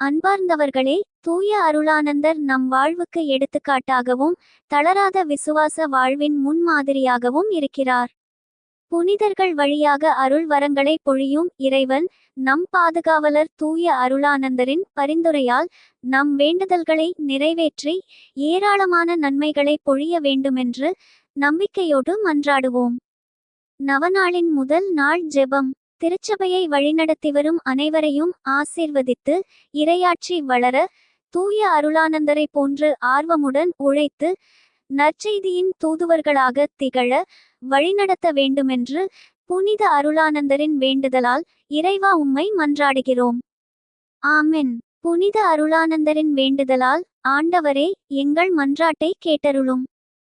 அன்பார்ந்தவர்களே தூய அருளானந்தர் நம் வாழ்வுக்கு எடுத்துக்காட்டாகவும் தளராத விசுவாச வாழ்வின் முன்மாதிரியாகவும் இருக்கிறார். புனிதர்கள் வழியாக அருள் வரங்களை பொழியும் இறைவன் நம் பாதுகாவலர் தூய அருளானந்தரின் பரிந்துரையால் நம் வேண்டுதல்களை நிறைவேற்றி ஏராளமான நன்மைகளை பொழிய வேண்டுமென்று நம்பிக்கையோடு மன்றாடுவோம். நவநாளின் முதல் நாள் ஜெபம். திருச்சபையை வழிநடத்தி வரும் அனைவரையும் ஆசீர்வதித்து இரையாட்சி வளர தூய அருளானந்தரை போன்று ஆர்வமுடன் உழைத்து நற்செய்தியின் தூதுவர்களாக திகழ வழிநடத்த வேண்டுமென்று புனித அருளானந்தரின் வேண்டுதலால் இறைவா உம்மை மன்றாடுகிறோம். ஆமென். புனித அருளானந்தரின் வேண்டுதலால் ஆண்டவரே எங்கள் மன்றாட்டை கேட்டருளும்.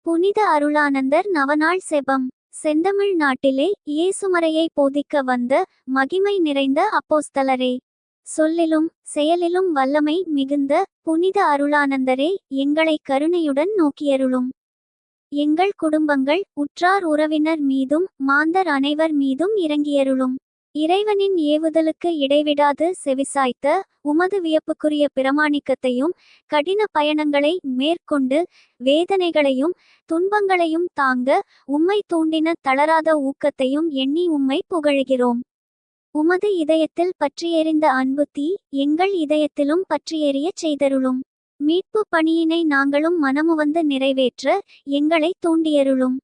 புனித அருளானந்தர் நவநாள் செபம். செந்தமிழ் நாட்டிலே இயேசுமறையை போதிக்க வந்த மகிமை நிறைந்த அப்போஸ்தலரே. சொல்லிலும் செயலிலும் வல்லமை மிகுந்த புனித அருளானந்தரே எங்களை கருணையுடன் நோக்கியருளும். எங்கள் குடும்பங்கள் உற்றார் உறவினர் மீதும் மாந்தர் அனைவர் மீதும் இறங்கியருளும். இறைவனின் ஏவுதலுக்கு இடைவிடாது செவிசாய்த்த உமது வியப்புக்குரிய பிரமாணிக்கத்தையும் கடின பயணங்களை மேற்கொண்டு வேதனைகளையும் துன்பங்களையும் தாங்க உம்மை தூண்டின தளராத ஊக்கத்தையும் எண்ணி உம்மை புகழுகிறோம். உமது இதயத்தில் பற்றியெறிந்த அன்பு தீ எங்கள் இதயத்திலும் பற்றியெறியச் செய்தருளும். மீட்பு பணியினை நாங்களும் மனமுவந்து நிறைவேற்ற எங்களை தூண்டியருளும்.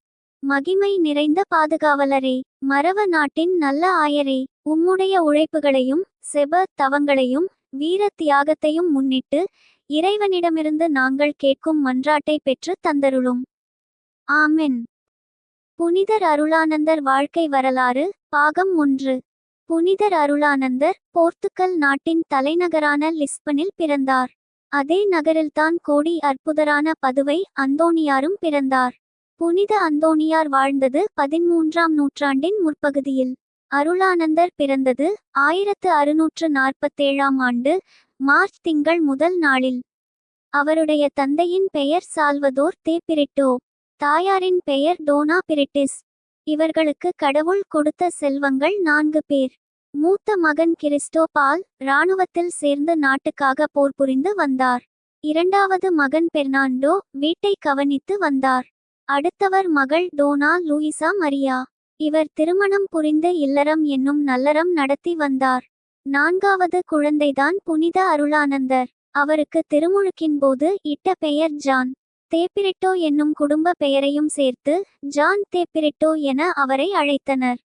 மகிமை நிறைந்த பாதுகாவலரே மரவ நாட்டின் நல்ல ஆயரே. உம்முடைய உழைப்புகளையும் செப தவங்களையும் வீர தியாகத்தையும் முன்னிட்டு இறைவனிடமிருந்து நாங்கள் கேட்கும் மன்றாட்டை பெற்று தந்தருளும். ஆமென். புனிதர் அருளானந்தர் வாழ்க்கை வரலாறு பாகம் ஒன்று. புனிதர் அருளானந்தர் போர்த்துக்கல் நாட்டின் தலைநகரான லிஸ்பனில் பிறந்தார். அதே நகரில்தான் கோடி அற்புதரான பதுவை அந்தோணியாரும் பிறந்தார். புனித அந்தோணியார் வாழ்ந்தது பதிமூன்றாம் நூற்றாண்டின் முற்பகுதியில். அருளானந்தர் பிறந்தது ஆயிரத்து அறுநூற்று நாற்பத்தேழாம் ஆண்டு மார்ச் திங்கள் முதல் நாளில். அவருடைய தந்தையின் பெயர் சால்வதோர் தேப்பிரிட்டோ தாயாரின் பெயர் டோனா பிரிட்டிஸ் இவர்களுக்கு கடவுள் கொடுத்த செல்வங்கள் நான்கு பேர். மூத்த மகன் கிறிஸ்டோ பால் இராணுவத்தில் சேர்ந்து நாட்டுக்காக போர் புரிந்து வந்தார். இரண்டாவது மகன் பெர்னாண்டோ வீட்டை கவனித்து வந்தார். அடுத்தவர் மகள் டோனா லூயிசா மரியா. இவர் திருமணம் புரிந்து இல்லறம் என்னும் நல்லறம் நடத்தி வந்தார். நான்காவது குழந்தைதான் புனித அருளானந்தர். அவருக்கு திருமுழுக்கின் போது இட்ட பெயர் ஜான். தேப்பிரிட்டோ என்னும் குடும்ப பெயரையும் சேர்த்து ஜான் தேப்பிரிட்டோ என அவரை அழைத்தனர்.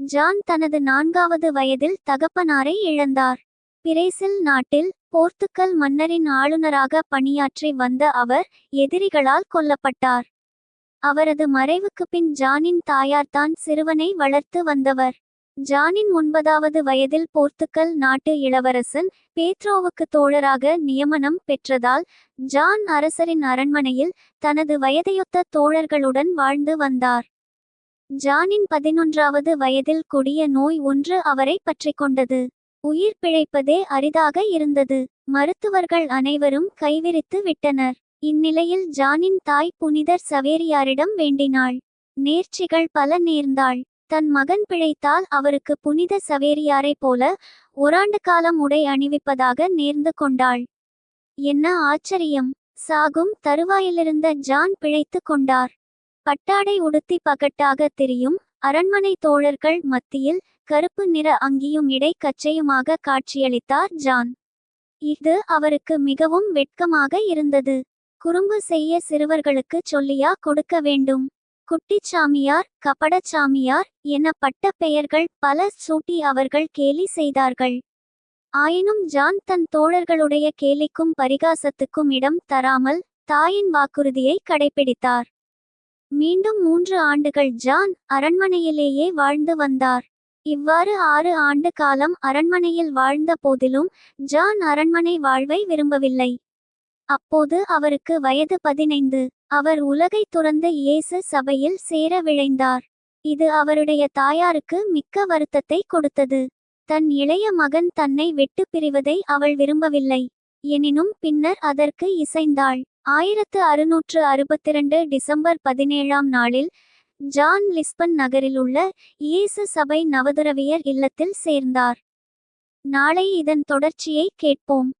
ஜான் தனது நான்காவது வயதில் தகப்பனாரை இழந்தார். பிரேசில் நாட்டில் போர்த்துக்கல் மன்னரின் ஆளுநராக பணியாற்றி வந்த அவர் எதிரிகளால் கொல்லப்பட்டார். அவரது மறைவுக்கு பின் ஜானின் தாயார்தான் சிறுவனை வளர்த்து வந்தவர். ஜானின் ஒன்பதாவது வயதில் போர்த்துக்கல் நாட்டு இளவரசன் பேத்ரோவுக்கு தோழராக நியமனம் பெற்றதால் ஜான் அரசரின் அரண்மனையில் தனது வயதையொத்த தோழர்களுடன் வாழ்ந்து வந்தார். ஜானின் பதினொன்றாவது வயதில் கொடிய நோய் ஒன்று அவரை பற்றிக்கொண்டது உயிர் பிழைப்பதே அரிதாக இருந்தது. மருத்துவர்கள் அனைவரும் கைவிரித்து விட்டனர். இந்நிலையில் ஜானின் தாய் புனிதர் சவேரியாரிடம் வேண்டினாள். நேர்ச்சிகள் பல நேர்ந்தாள். தன் மகன் பிழைத்தால் அவருக்கு புனித சவேரியாரைப் போல ஓராண்டு காலம் உடை அணிவிப்பதாக நேர்ந்து கொண்டாள். என்ன ஆச்சரியம். சாகும் தருவாயிலிருந்த ஜான் பிழைத்து கொண்டார். பட்டாடை உடுத்தி பகட்டாக திரியும் அரண்மனை தோழர்கள் மத்தியில் கருப்பு நிற அங்கியும் இடை கச்சையுமாக காட்சியளித்தார் ஜான். இது அவருக்கு மிகவும் வெட்கமாக இருந்தது. குறும்பு செய்ய சிறுவர்களுக்கு சொல்லியா கொடுக்க வேண்டும்? குட்டிச்சாமியார் கபடச்சாமியார் எனப்பட்ட பெயர்கள் பல சூட்டி அவர்கள் கேலி செய்தார்கள். ஆயினும் ஜான் தன் தோழர்களுடைய கேலிக்கும் பரிகாசத்துக்கும் இடம் தராமல் தாயின் வாக்குறுதியை கடைபிடித்தார் மீண்டும் மூன்று ஆண்டுகள் ஜான் அரண்மனையிலேயே வாழ்ந்து வந்தார். இவ்வாறு ஆறு ஆண்டு காலம் அரண்மனையில் வாழ்ந்த போதிலும் ஜான் அரண்மனை வாழ்வை விரும்பவில்லை. அப்போது அவருக்கு வயது பதினைந்து. அவர் உலகை துறந்து இயேசு சபையில் சேர விழைந்தார். இது அவருடைய தாயாருக்கு மிக்க வருத்தத்தை கொடுத்தது. தன் இளைய மகன் தன்னை விட்டு பிரிவதை அவள் விரும்பவில்லை. எனினும் பின்னர் அதற்கு இசைந்தாள். ஆயிரத்து அறுநூற்று அறுபத்திரண்டு டிசம்பர் பதினேழாம் நாளில் ஜான் லிஸ்பன் நகரில் உள்ள இயேசு சபை நவதுறவியர் இல்லத்தில் சேர்ந்தார். நாளை இதன் தொடர்ச்சியை கேட்போம்.